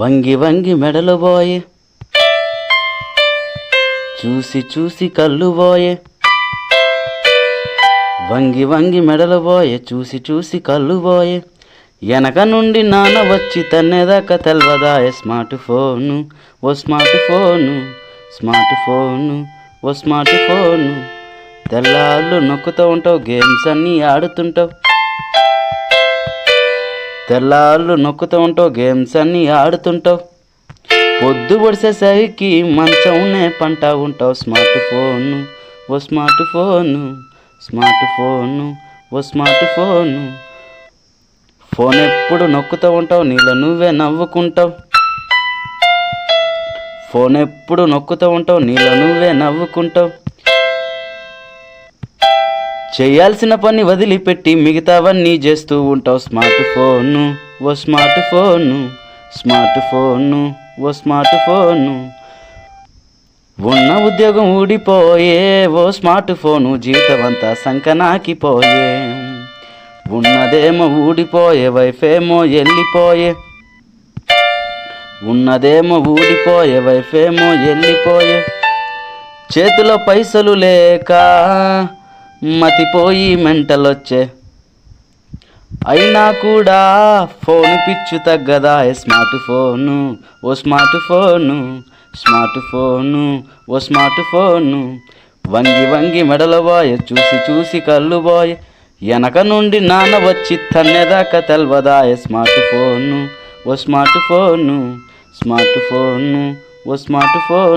వంగి వంగి మెడలు పోయే చూసి చూసి కళ్ళు పోయే వంగి వంగి మెడలు పోయే చూసి చూసి కళ్ళు పోయే వెనక నుండి నాన్న వచ్చి తన్నేదాకా తెల్వదాయే స్మార్ట్ ఫోను ఓ స్మార్ట్ ఫోను స్మార్ట్ ఫోను ఓ స్మార్ట్ ఫోను. తెల్లాళ్ళు నొక్కుతూ ఉంటావు గేమ్స్ అన్నీ ఆడుతుంటావు. తెల్లాళ్ళు నొక్కుతూ ఉంటావు గేమ్స్ అన్నీ ఆడుతుంటావు. పొద్దు పొడిసేసరికి మంచంనే పంట ఉంటావు. స్మార్ట్ ఫోను ఓ స్మార్ట్ ఫోను స్మార్ట్ ఫోను ఓ స్మార్ట్ ఫోను. ఫోన్ ఎప్పుడు నొక్కుతూ ఉంటావు నీలో నువ్వే నవ్వుకుంటావు. ఫోన్ ఎప్పుడు నొక్కుతూ ఉంటావు నీలో నువ్వే నవ్వుకుంటావు. చేయాల్సిన పని వదిలిపెట్టి మిగతావన్నీ చేస్తూ ఉంటావు. స్మార్ట్ ఫోను ఓ స్మార్ట్ ఫోను స్మార్ట్ ఫోను ఓ స్మార్ట్ ఫోను. ఉన్న ఉద్యోగం ఊడిపోయే ఓ స్మార్ట్ ఫోను జీవితం అంతా సంకనాకిపోయే. ఉన్నదేమో ఊడిపోయే వైఫేమో వెళ్ళిపోయే ఉన్నదేమో ఊడిపోయే వైఫేమో వెళ్ళిపోయే చేతిలో పైసలు లేక మతిపోయి మెంటలొచ్చే. అయినా కూడా ఫోన్ పిచ్చు తగ్గదా? ఏ స్మార్ట్ ఫోను? ఓ స్మార్ట్ ఫోను. Smart phone. ఓ స్మార్ట్ ఫోను. వంగి వంగి మెడల బాయ్ చూసి చూసి కళ్ళు వెనక నుండి నాన్న వచ్చి తన్నేదాకా ఏ స్మార్ట్ ఫోను? ఓ స్మార్ట్ ఫోను. Smart phone. ఓ స్మార్ట్ ఫోన్.